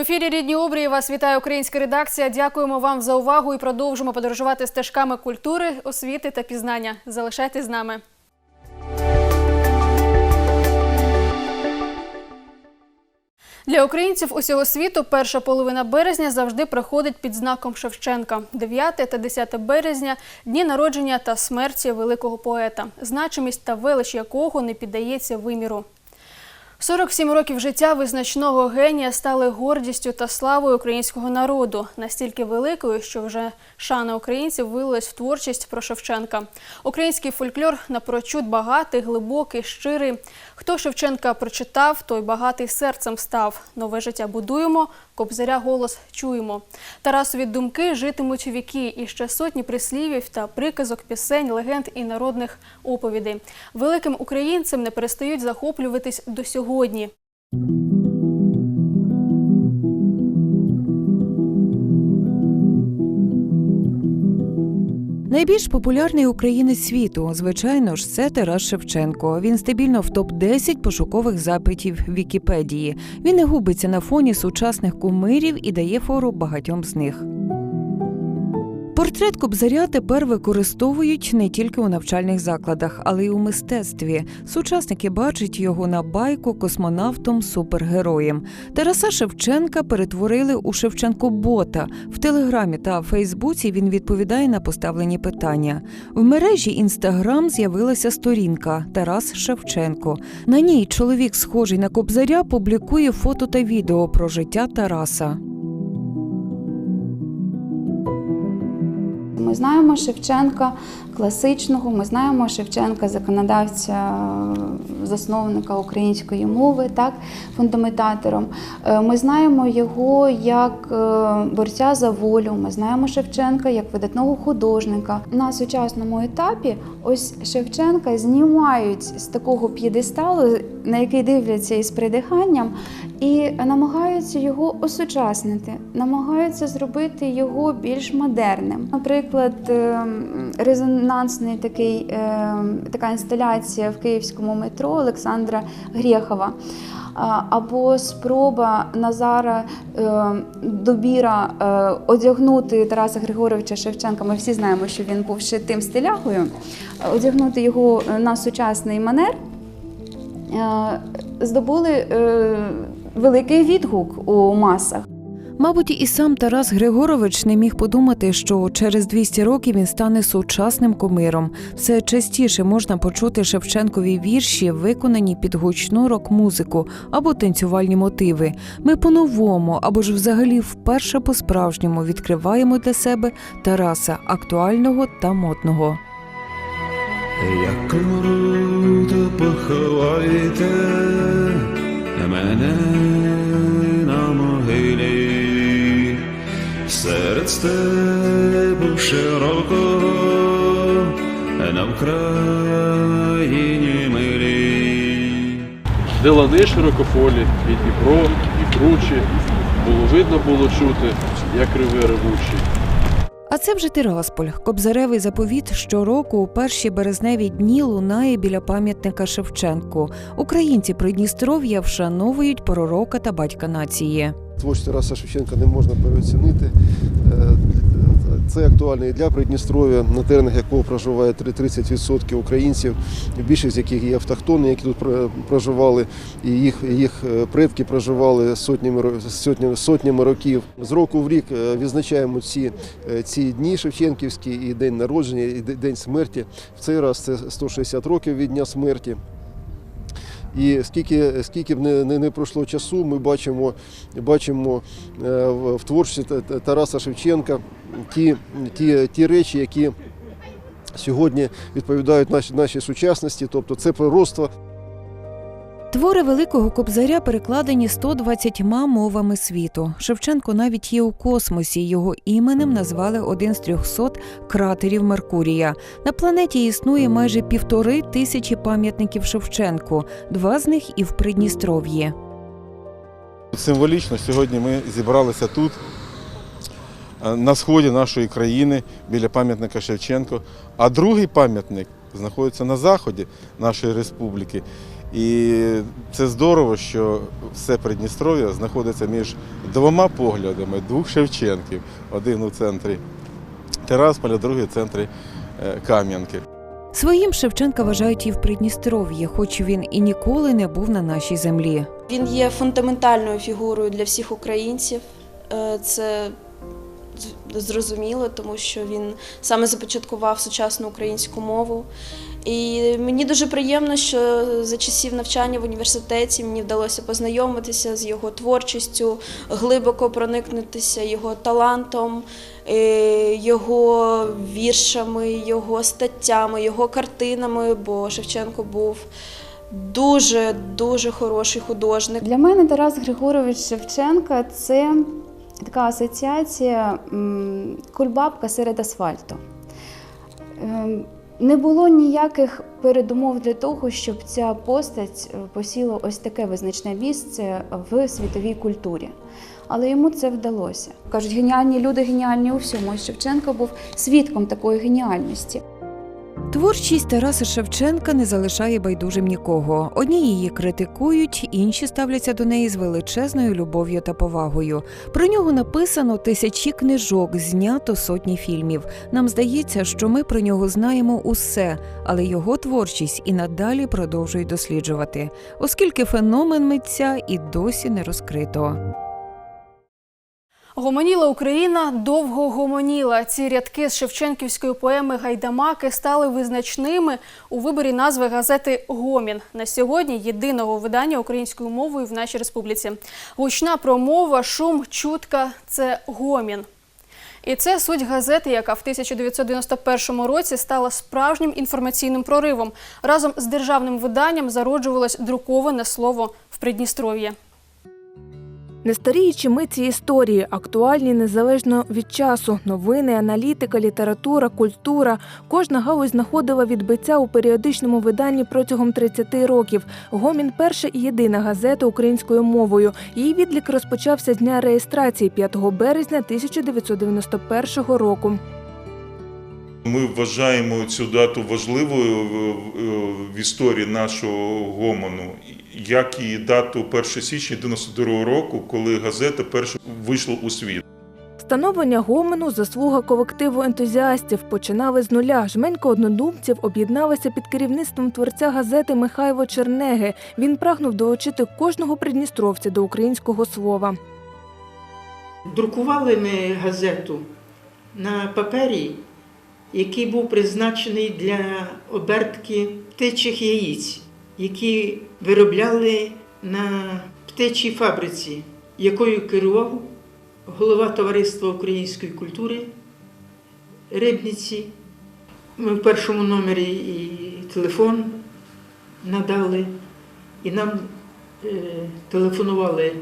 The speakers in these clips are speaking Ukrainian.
В ефірі Рідні обрії вас вітає українська редакція. Дякуємо вам за увагу і продовжимо подорожувати стежками культури, освіти та пізнання. Залишайтесь з нами. Для українців усього світу перша половина березня завжди проходить під знаком Шевченка. 9 та 10 березня дні народження та смерті великого поета, значимість та велич якого не піддається виміру. 47 років життя визначного генія стали гордістю та славою українського народу, настільки великою, що вже шана українців вилилась в творчість про Шевченка. Український фольклор напрочуд багатий, глибокий, щирий. Хто Шевченка прочитав, той багатий серцем став. Нове життя будуємо, кобзаря голос чуємо. Тарасові думки житимуть віки, і ще сотні прислівів та приказок, пісень, легенд і народних оповідей. Великим українцем не перестають захоплюватись до сьогодні. Найбільш популярний українець світу, звичайно ж, це Тарас Шевченко. Він стабільно в топ 10 пошукових запитів Вікіпедії. Він не губиться на фоні сучасних кумирів і дає фору багатьом з них. Портрет Кобзаря тепер використовують не тільки у навчальних закладах, але й у мистецтві. Сучасники бачать його на байку космонавтом супергероєм. Тараса Шевченка перетворили у Шевченко-бота. В Телеграмі та Фейсбуці він відповідає на поставлені питання. В мережі Інстаграм з'явилася сторінка Тарас Шевченко. На ній чоловік, схожий на Кобзаря, публікує фото та відео про життя Тараса. Ми знаємо Шевченка класичного, ми знаємо Шевченка, законодавця, засновника української мови, так, фундаментатором. Е, Ми знаємо його як е, борця за волю. Ми знаємо Шевченка як видатного художника. На сучасному етапі ось Шевченка знімають з такого п'єдесталу, на який дивляться із придиханням, і намагаються його осучаснити, намагаються зробити його більш модерним. Наприклад, ем, резонансний такий, ем, така інсталяція в київському метро Олександра Грєхова. Або спроба Назара е, Добіра е, одягнути Тараса Григоровича Шевченка. Ми всі знаємо, що він був шитим стилягою, е, одягнути його на сучасний манер е, здобули е, великий відгук у масах. Мабуть, і сам Тарас Григорович не міг подумати, що через 200 років він стане сучасним кумиром. Все частіше можна почути Шевченкові вірші, виконані під гучну рок-музику або танцювальні мотиви. Ми по-новому або ж взагалі вперше по-справжньому відкриваємо для себе Тараса актуального та модного. Як круто поховайте мене серед степу широко, на Україні милі. де лани широкополі, і Дніпро, і кручі, було видно було чути, як риви ревучі. Це вже Тирасполь. Кобзаревий заповіт щороку у перші березневі дні лунає біля пам'ятника Шевченку. Українці Придністров'я вшановують пророка та батька нації. Творчість Тараса Шевченка не можна переоцінити. Це актуально і для Придністров'я, на теренах якого проживає 30% українців, більшість з яких є автохтони, які тут проживали, і їх, їх е, предки проживали сотнями, сотнями, сотнями років. З року в рік е, відзначаємо ці, е, ці дні Шевченківські, і день народження, і день смерті. В цей раз це 160 років від дня смерті. І скільки, скільки б не, не, не пройшло часу, ми бачимо, бачимо е, в, творчості Та- Та- Тараса Шевченка ті, ті, ті речі, які сьогодні відповідають нашій, нашій сучасності, тобто це пророцтво, Твори великого кобзаря перекладені 120 мовами світу. Шевченко навіть є у космосі. Його іменем назвали один з 300 кратерів Меркурія. На планеті існує майже півтори тисячі пам'ятників Шевченку. Два з них і в Придністров'ї. Символічно сьогодні ми зібралися тут, е, на сході нашої країни, біля пам'ятника Шевченко. А другий пам'ятник знаходиться на заході нашої республіки. І це здорово, що все Придністров'я знаходиться між двома поглядами двох Шевченків. Один у центрі Терасполя, другий у центрі е, Кам'янки. Своїм Шевченка вважають і в Придністров'ї, хоч він і ніколи не був на нашій землі. Він є фундаментальною фігурою для всіх українців. Е, Це зрозуміло, тому що він саме започаткував сучасну українську мову. І мені дуже приємно, що за часів навчання в університеті мені вдалося познайомитися з його творчістю, глибоко проникнутися його талантом, е, його віршами, його статтями, його картинами, бо Шевченко був дуже дуже хороший художник. Для мене Тарас Григорович Шевченка це така асоціація кульбабка серед асфальту. Ем, Не було ніяких передумов для того, щоб ця постать е, посіла ось таке визначне місце в світовій культурі. Але йому це вдалося. Кажуть, геніальні люди геніальні у всьому. І Шевченко був свідком такої геніальності. Творчість Тараса Шевченка не залишає байдужим нікого. Одні її критикують, інші ставляться до неї з величезною любов'ю та повагою. Про нього написано тисячі книжок, знято сотні фільмів. Нам здається, що ми про нього знаємо усе, але його творчість і надалі продовжують досліджувати, оскільки феномен митця і досі не розкрито. Гомоніла Україна довго гомоніла. Ці рядки з шевченківської поеми Гайдамаки стали визначними у виборі назви газети Гомін на сьогодні єдиного видання українською мовою в нашій республіці. Гучна промова, шум, чутка це гомін. І це суть газети, яка в 1991 році стала справжнім інформаційним проривом. Разом з державним виданням зароджувалось друковане слово в Придністров'ї. Не старіючі ми ці історії, актуальні незалежно від часу. Новини, аналітика, література, культура. Кожна галузь знаходила відбиття у періодичному виданні протягом 30 років. Гомін перша і єдина газета українською мовою. Її відлік розпочався з дня реєстрації 5 березня 1991 року. Ми вважаємо цю дату важливою в- історії нашого гомону, як і дату 1 січня 92 року, коли газета перша вийшла у світ. Становлення гомону заслуга колективу ентузіастів починали з нуля. Жменько однодумців об'єдналися під керівництвом творця газети Михайло Чернеги. Він прагнув долучити кожного придністровця до українського слова. Друкували ми газету на папері, який був призначений для обертки птичих яїць, які виробляли на птичій фабриці, якою керував голова Товариства української культури Рибниці. Ми в першому номері і телефон надали, і нам е, телефонували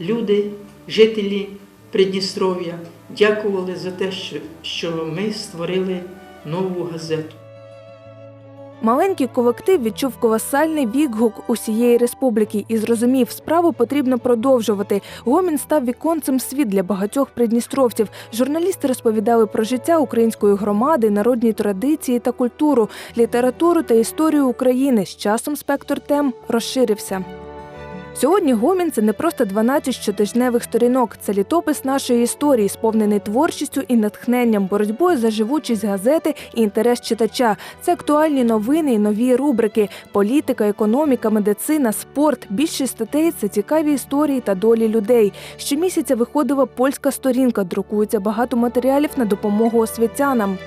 люди, жителі Придністров'я, дякували за те, що, що ми створили нову газету. Маленький колектив відчув колосальний відгук усієї республіки і зрозумів, справу потрібно продовжувати. Гомін став віконцем світ для багатьох придністровців. Журналісти розповідали про життя української громади, народні традиції та культуру, літературу та історію України. З часом спектр тем розширився. Сьогодні гомін це не просто 12 щотижневих сторінок, це літопис нашої історії, сповнений творчістю і натхненням, боротьбою за живучість газети і інтерес читача. Це актуальні новини і нові рубрики: політика, економіка, медицина, спорт. Більшість статей це цікаві історії та долі людей. Щомісяця виходила польська сторінка, друкується багато матеріалів на допомогу освітянам.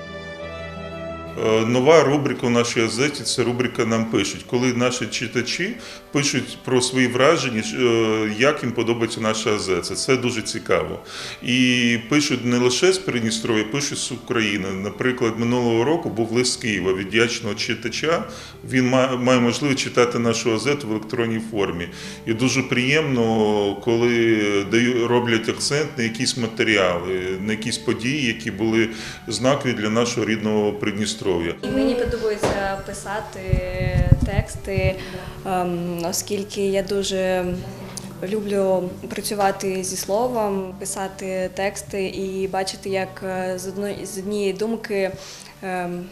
Е, Нова рубрика у нашій газеті це рубрика Нам пишуть, коли наші читачі пишуть про свої враження, е, як їм подобається наша газета. Це дуже цікаво. І пишуть не лише з Придністров'я, пишуть з України. Наприклад, минулого року був лист з Києва від вдячного читача. Він має можливість читати нашу газету в електронній формі. І дуже приємно, коли роблять акцент на якісь матеріали, на якісь події, які були знакові для нашого рідного Придністров'я. І мені подобається писати тексти, ем, оскільки я дуже люблю працювати зі словом, писати тексти і бачити, як е, з однієї думки ем,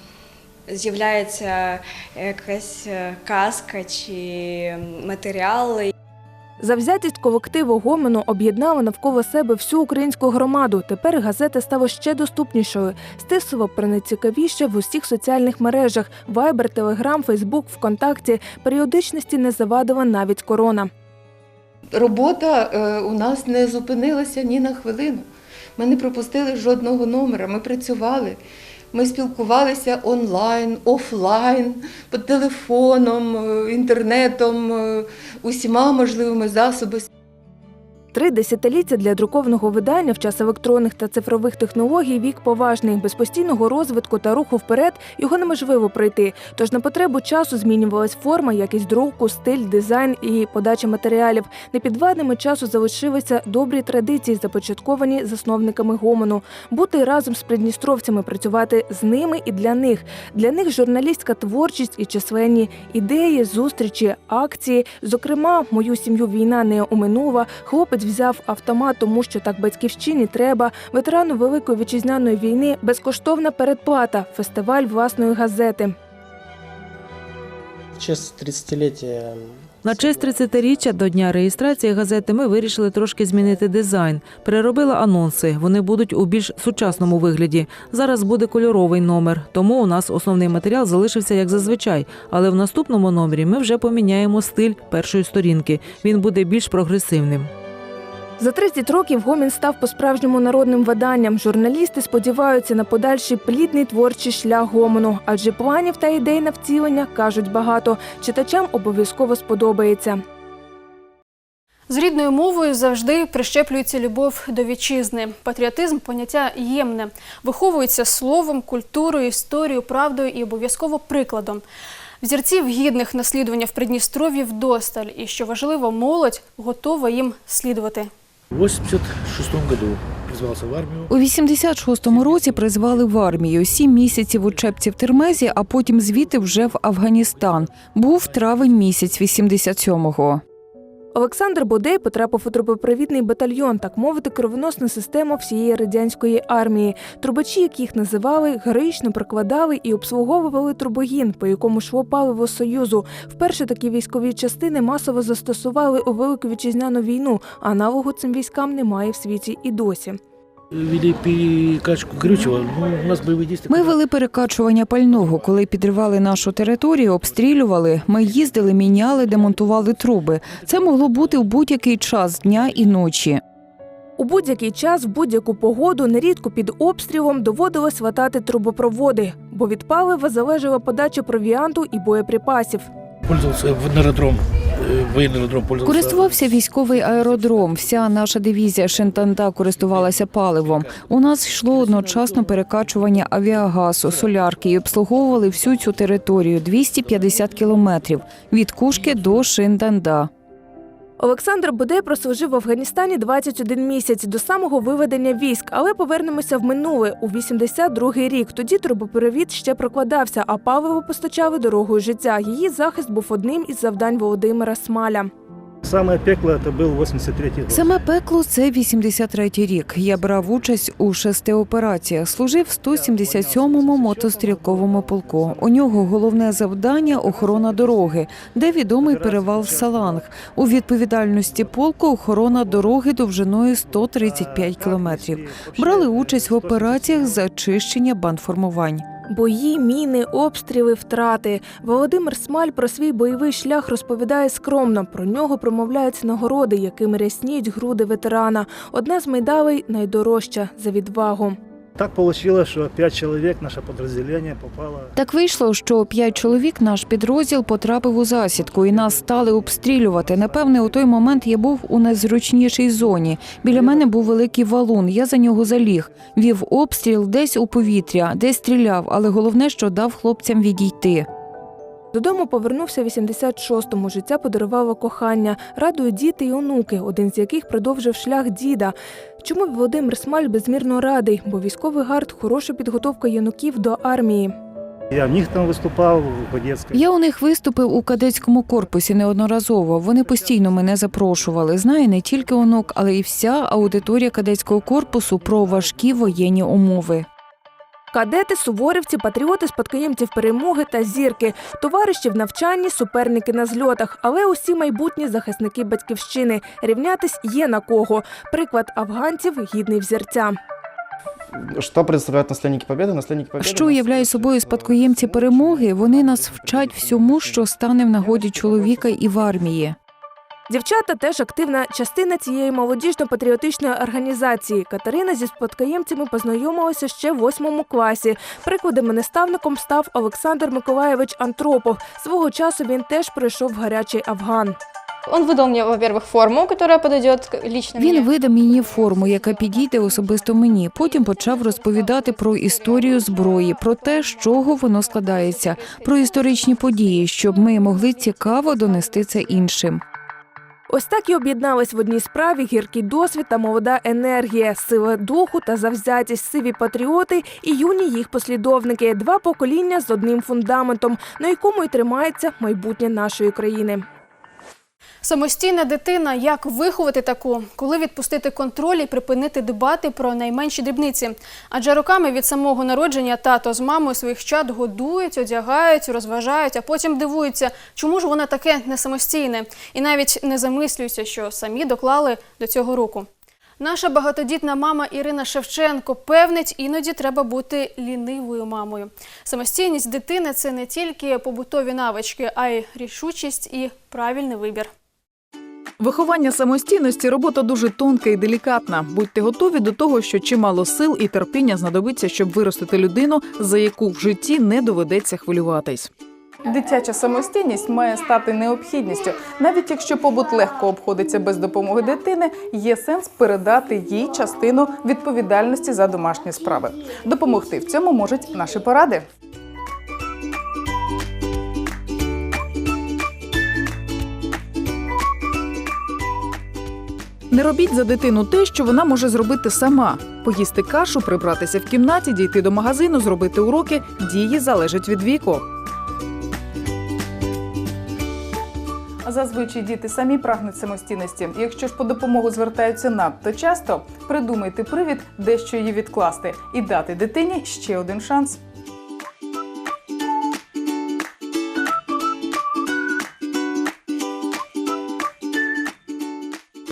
з'являється якась е, казка чи матеріал, Завзятість колективу Гомону об'єднала навколо себе всю українську громаду. Тепер газета стала ще доступнішою. Стисова про найцікавіше в усіх соціальних мережах: Viber, Telegram, Facebook, ВКонтакті. Періодичності не завадила навіть корона. робота е, у нас не зупинилася ні на хвилину. Ми не пропустили жодного номера. Ми працювали. Ми спілкувалися онлайн, офлайн, по телефоном, е, інтернетом, е, усіма можливими засобами. Три десятиліття для друкованого видання в час електронних та цифрових технологій вік поважний. Без постійного розвитку та руху вперед його неможливо пройти. Тож на потребу часу змінювалась форма, якість друку, стиль, дизайн і подача матеріалів. Непідвладними часу залишилися добрі традиції, започатковані засновниками гомону. Бути разом з придністровцями, працювати з ними і для них. Для них журналістська творчість і численні ідеї, зустрічі, акції. Зокрема, мою сім'ю війна не оминула. Хлопець взяв автомат, тому що так батьківщині треба. Ветерану Великої вітчизняної війни безкоштовна передплата, фестиваль власної газети. В честь 30-летия На честь 30-річчя до дня реєстрації газети ми вирішили трошки змінити дизайн. Переробили анонси. Вони будуть у більш сучасному вигляді. Зараз буде кольоровий номер, тому у нас основний матеріал залишився як зазвичай. Але в наступному номері ми вже поміняємо стиль першої сторінки. Він буде більш прогресивним. За 30 років Гомін став по-справжньому народним виданням. Журналісти сподіваються на подальший плідний творчий шлях гомону, адже планів та ідей на втілення кажуть багато. Читачам обов'язково сподобається. З рідною мовою завжди прищеплюється любов до вітчизни. Патріотизм поняття ємне, виховується словом, культурою, історією, правдою і обов'язково прикладом. Взірців гідних наслідування в Придністров'ї вдосталь, і що важливо, молодь готова їм слідувати. В 86 году призвався в армію. У 86-му році призвали в армію. Сім місяців у Чепці в Термезі, а потім звідти вже в Афганістан. Був травень місяць 87-го. Олександр Бодей потрапив у трубопровідний батальйон, так мовити, кровоносну систему всієї радянської армії. Трубачі, як їх називали, героїчно прокладали і обслуговували трубогін, по якому йшло паливо Союзу. Вперше такі військові частини масово застосували у Велику вітчизняну війну. Аналогу цим військам немає в світі і досі. Вели перекачку горючего. Ну, нас боевые действия. Ми вели перекачування пального. Коли підривали нашу територію, обстрілювали. Ми їздили, міняли, демонтували труби. Це могло бути в будь-який час дня і ночі. У будь-який час, в будь-яку погоду, нерідко під обстрілом доводилось ватати трубопроводи, бо від палива залежала подача провіанту і боєприпасів. Пользовался в аэродром, э, военный аэродром пользовался. Користувався військовий аеродром. Вся наша дивізія Шинтанда користувалася паливом. У нас йшло одночасно перекачування авіагазу, солярки і обслуговували всю цю територію 250 кілометрів від Кушки до Шинтанда. Олександр Будей прослужив в Афганістані 21 місяць до самого виведення військ, але повернемося в минуле у 82-й рік. Тоді трубопровід ще прокладався, а паливо постачали дорогою життя. Її захист був одним із завдань Володимира Смаля. Самое пекло это был 83 год. Саме пекло це 83-й рік. Я брав участь у шести операціях. Служив в 177-му мотострілковому полку. У нього головне завдання охорона дороги, де відомий перевал Саланг. У відповідальності полку охорона дороги довжиною 135 кілометрів. Брали участь в операціях з очищення бандформувань. Бої, міни, обстріли, втрати. Володимир Смаль про свій бойовий шлях розповідає скромно. Про нього промовляють нагороди, якими рясніють груди ветерана. Одна з медалей найдорожча за відвагу. Так вийшло, що пять чоловік наше підрозділення попало. Так вийшло, що п'ять чоловік наш підрозділ потрапив у засідку, і нас стали обстрілювати. Напевне, у той момент я був у найзручнішій зоні. Біля мене був великий валун. Я за нього заліг. Вів обстріл десь у повітря, десь стріляв, але головне, що дав хлопцям відійти. Додому повернувся в 86-му. Життя подарувало кохання. Радують діти і онуки, один з яких продовжив шлях діда. Чому Володимир Смаль безмірно радий? Бо військовий гард хороша підготовка юнаків до армії. Я в них там выступал, в Одесской. Я у них виступив у кадетському корпусі неодноразово. Вони постійно мене запрошували. Знає не тільки онук, але й вся аудиторія кадетського корпусу про важкі воєнні умови. Кадети, суворівці, патріоти, спадкоємців перемоги та зірки, товариші в навчанні, суперники на зльотах, але усі майбутні захисники батьківщини. Рівнятись є на кого. Приклад афганців гідний взірця. Что представляют наследники Победы? Наследники Победы... Що уявляє собою спадкоємці перемоги? Вони нас вчать всьому, що стане в нагоді чоловіка і в армії. Дівчата теж активна частина цієї молодіжно-патріотичної організації. Катерина зі спадкоємцями познайомилася ще в восьмому класі. Прикладом наставником став Олександр Миколаєвич Антропов. Свого часу він теж пройшов гарячий Афган. Он выдал мне, во-первых, форму, которая подойдет к- лично Він видав мені форму, яка підійде особисто мені. Потім почав розповідати про історію зброї, про те, з чого воно складається, про історичні події, щоб ми могли цікаво донести це іншим. Ось так і об'єднались в одній справі гіркий досвід та молода енергія, сила духу та завзятість, сиві патріоти і юні їх послідовники. Два покоління з одним фундаментом, на якому й тримається майбутнє нашої країни. Самостійна дитина, як виховати таку, коли відпустити контроль і припинити дбати про найменші дрібниці. Адже роками від самого народження тато з мамою своїх чад годують, одягають, розважають, а потім дивуються, чому ж вона таке не самостійне, і навіть не замислюються, що самі доклали до цього руку. Наша багатодітна мама Ірина Шевченко певнить, іноді треба бути лінивою мамою. Самостійність дитини це не тільки побутові навички, а й рішучість і правильний вибір. Виховання самостійності робота дуже тонка і делікатна. Будьте готові до того, що чимало сил і терпіння знадобиться, щоб виростити людину, за яку в житті не доведеться хвилюватись. Дитяча самостійність має стати необхідністю. Навіть якщо побут легко обходиться без допомоги дитини, є сенс передати їй частину відповідальності за домашні справи. Допомогти в цьому можуть наші поради. Не робіть за дитину те, що вона може зробити сама: поїсти кашу, прибратися в кімнаті, дійти до магазину, зробити уроки. Дії залежать від віку. Зазвичай діти самі прагнуть самостійності. Якщо ж по допомогу звертаються надто часто, придумайте привід дещо її відкласти і дати дитині ще один шанс.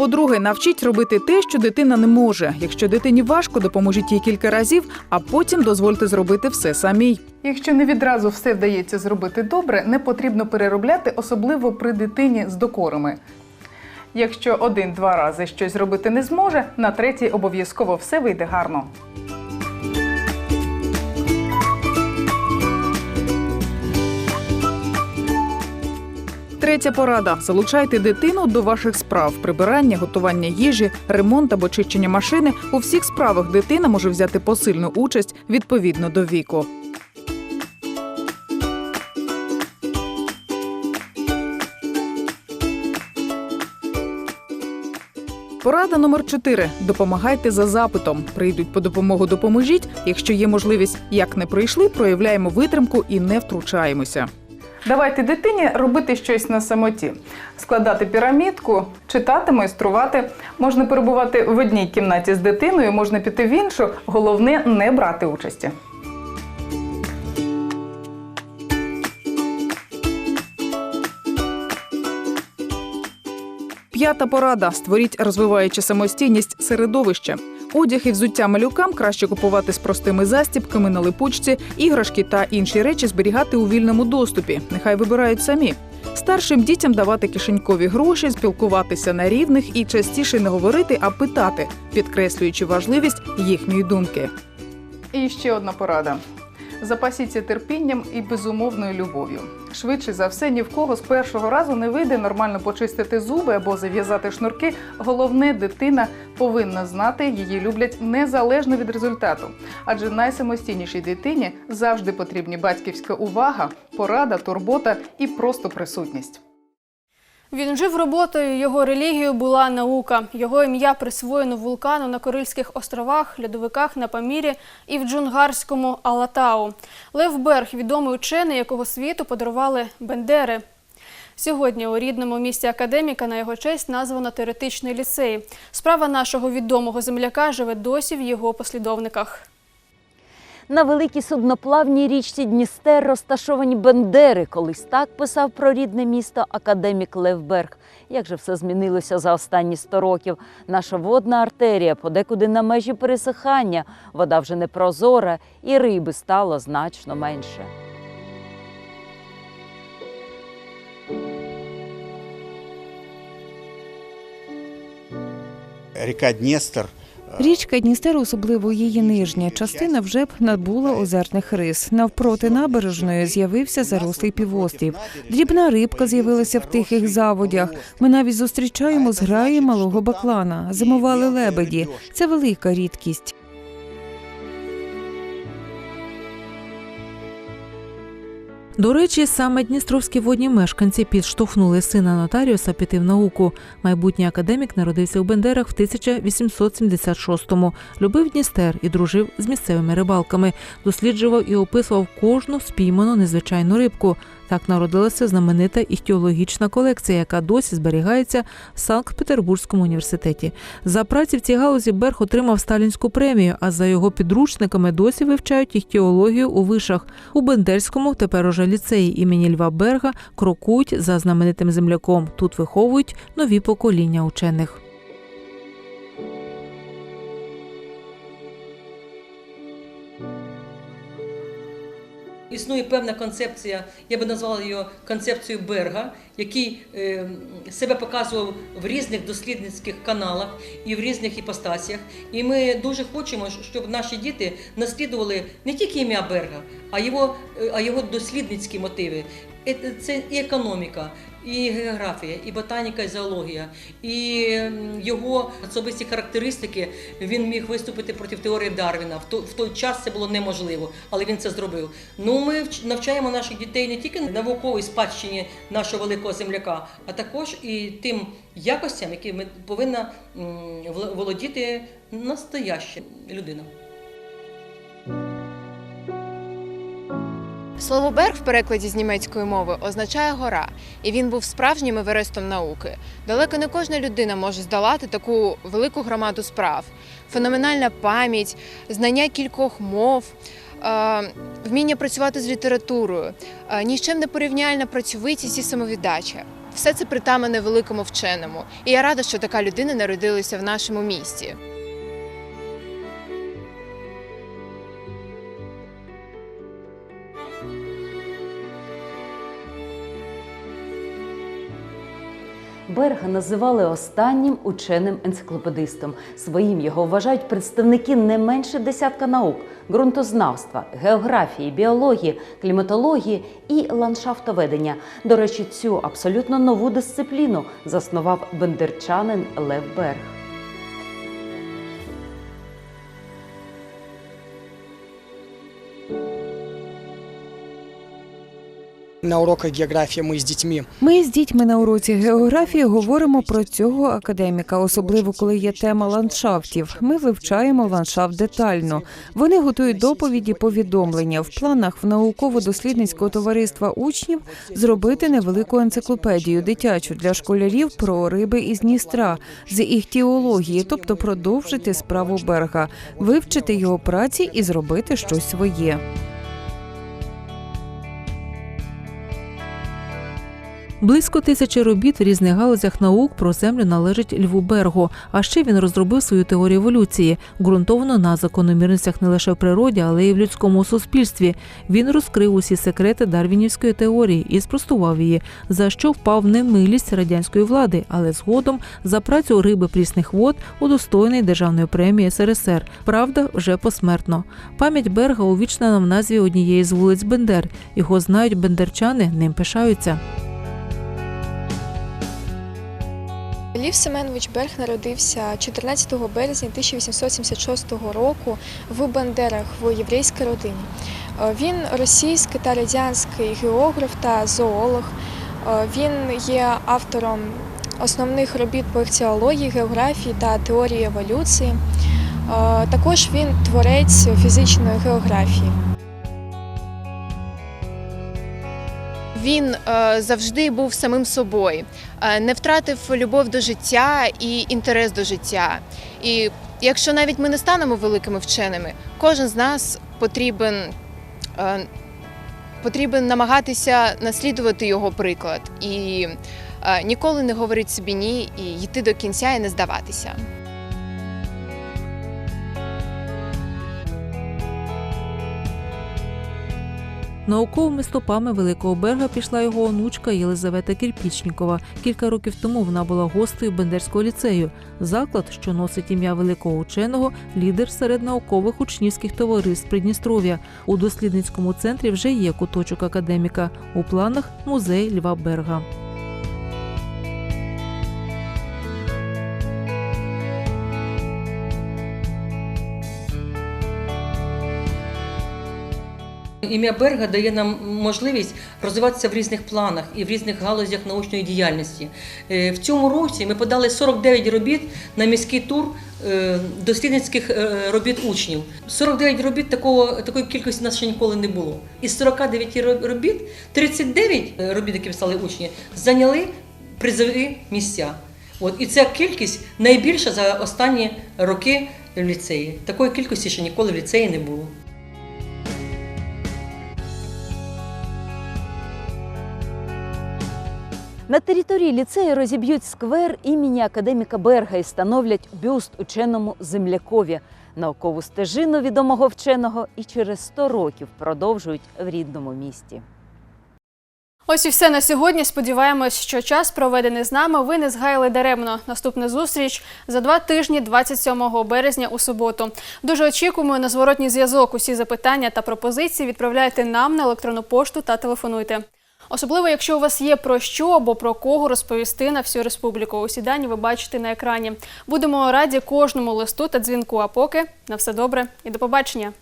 По-друге, навчіть робити те, що дитина не може. Якщо дитині важко, допоможіть їй кілька разів, а потім дозвольте зробити все самій. Якщо не відразу все вдається зробити добре, не потрібно переробляти, особливо при дитині з докорами. Якщо один-два рази щось зробити не зможе, на третій обов'язково все вийде гарно. Третя порада: залучайте дитину до ваших справ: прибирання, готування їжі, ремонт або чищення машини. У всіх справах дитина може взяти посильну участь відповідно до віку. Порада номер 4. Допомагайте за запитом. Прийдуть по допомогу, допоможіть. Якщо є можливість, як не прийшли, проявляємо витримку і не втручаємося. Давайте дитині робити щось на самоті, складати пірамідку, читати, майструвати. Можна перебувати в одній кімнаті з дитиною, можна піти в іншу. Головне не брати участі. П'ята порада: створіть розвиваючи самостійність середовище. Одяг і взуття малюкам краще купувати з простими застібками на липучці, іграшки та інші речі зберігати у вільному доступі. Нехай вибирають самі. Старшим дітям давати кишенькові гроші, спілкуватися на рівних і частіше не говорити, а питати, підкреслюючи важливість їхньої думки. І ще одна порада. Запасіться терпінням і безумовною любов'ю. Швидше за все, ні в кого з першого разу не вийде нормально почистити зуби або зав'язати шнурки. Головне, дитина повинна знати, її люблять незалежно від результату. Адже найсамостійнішій дитині завжди потрібні батьківська увага, порада, турбота і просто присутність. Він жив роботою, його релігією була наука. Його ім'я присвоєно вулкану на Корильських островах, льодовиках на Памірі і в Джунгарському Алатау. Лев Берг – відомий учений, якого світу подарували Бендери. Сьогодні у рідному місті академіка на його честь названо теоретичний ліцей. Справа нашого відомого земляка живе досі в його послідовниках. На великій судноплавній річці Дністер розташовані Бендери. Колись так писав про рідне місто академік Лев Берг. Як же все змінилося за останні 100 років? Наша водна артерія подекуди на межі пересихання. Вода вже не прозора, і риби стало значно менше. Река Днестр Річка Дністер, особливо її нижня частина, вже б набула озерних рис. Навпроти набережної з'явився зарослий півострів. Дрібна рибка з'явилася в тихих заводях. Ми навіть зустрічаємо зграї малого баклана. Зимували лебеді. Це велика рідкість. До речі, саме дністровські водні мешканці підштовхнули сина нотаріуса піти в науку. Майбутній академік народився у Бендерах в 1876-му. Любив Дністер і дружив з місцевими рибалками, досліджував і описував кожну спійману незвичайну рибку. Так народилася знаменита іхтіологічна колекція, яка досі зберігається в Санкт-Петербурзькому університеті. За праці в цій галузі Берг отримав сталінську премію, а за його підручниками досі вивчають іхтіологію у вишах. У Бендерському, тепер уже ліцеї імені Льва Берга, крокують за знаменитим земляком. Тут виховують нові покоління учених. Існує певна концепція, я би назвала її концепцією Берга, який е, себе показував в різних дослідницьких каналах і в різних іпостасіях. І ми дуже хочемо, щоб наші діти наслідували не тільки ім'я Берга, а його, е, а його дослідницькі мотиви. Е, Це і економіка, і географія, і ботаніка, і зоологія, і його особисті характеристики. Він міг виступити проти теорії Дарвіна. В той, час це було неможливо, але він це зробив. Ну, ми навчаємо наших дітей не тільки науковій спадщині нашого великого земляка, а також і тим якостям, якими повинна м, володіти настояща людина. Слово Берг в перекладі з німецької мови означає гора, і він був справжнім еверестом науки. Далеко не кожна людина може здолати таку велику громаду справ. Феноменальна пам'ять, знання кількох мов, е, вміння працювати з літературою, е, ні з чим не порівняльна працьовитість і самовіддача. Все це притамане великому вченому. І я рада, що така людина народилася в нашому місті. Берга називали останнім ученим енциклопедистом. Своїм його вважають представники не менше десятка наук: ґрунтознавства, географії, біології, кліматології і ландшафтоведення. До речі, цю абсолютно нову дисципліну заснував бендерчанин Лев Берг. На уроках географии мы с детьми Ми з дітьми на уроці географії говоримо про цього академіка, особливо коли є тема ландшафтів. Ми вивчаємо ландшафт детально. Вони готують доповіді, повідомлення в планах в науково-дослідницького товариства учнів зробити невелику енциклопедію дитячу для школярів про риби із Дністра з іхтіології, тобто продовжити справу берга, вивчити його праці і зробити щось своє. Близько тисячі робіт в різних галузях наук про землю належить Льву Бергу. А ще він розробив свою теорію еволюції, ґрунтовано на закономірностях не лише в природі, але й в людському суспільстві. Він розкрив усі секрети дарвінівської теорії і спростував її, за що впав немилість радянської влади, але згодом за працю риби прісних вод удостоєний державної премії СРСР. Правда, вже посмертно. Пам'ять Берга увічнена в назві однієї з вулиць Бендер. Його знають бендерчани, ним пишаються. Лів Семенович Берг народився 14 березня 1876 року в Бандерах в єврейській родині. Е, Він російський та радянський географ та зоолог. Е, Він є автором основних робіт по іхтіології, географії та теорії еволюції. Е, Також він творець фізичної географії. Він е, завжди був самим собою, е, не втратив любов до життя і інтерес до життя. І якщо навіть ми не станемо великими вченими, кожен з нас потрібен, е, потрібен намагатися наслідувати його приклад і ніколи не говорити собі ні, і йти до кінця і не здаватися. Науковими стопами Великого Берга пішла його онучка Єлизавета Кірпічнікова. Кілька років тому вона була гостею Бендерського ліцею. Заклад, що носить ім'я великого ученого, лідер серед наукових учнівських товариств Придністров'я. У дослідницькому центрі вже є куточок академіка. У планах музей Льва Берга. Ім'я Берга дає нам можливість розвиватися в різних планах і в різних галузях научної діяльності. Е, В цьому році ми подали 49 робіт на міський тур е, дослідницьких е, робіт учнів. 49 робіт такого, такої кількості у нас ще ніколи не було. Із 49 робіт 39 робіт, які писали учні, зайняли призові місця. От, і ця кількість найбільша за останні роки в ліцеї. Такої кількості ще ніколи в ліцеї не було. На території ліцею розіб'ють сквер імені академіка Берга і становлять бюст ученому землякові. Наукову стежину відомого вченого і через 100 років продовжують в рідному місті. Ось і все на сьогодні. Сподіваємось, що час, проведений з нами, ви не згаяли даремно. Наступна зустріч за два тижні, 27 березня у суботу. Дуже очікуємо на зворотній зв'язок. Усі запитання та пропозиції відправляйте нам на електронну пошту та телефонуйте. Особливо, якщо у вас є про що або про кого розповісти на всю республіку. Усі дані ви бачите на екрані. Будемо раді кожному листу та дзвінку. А поки на все добре і до побачення.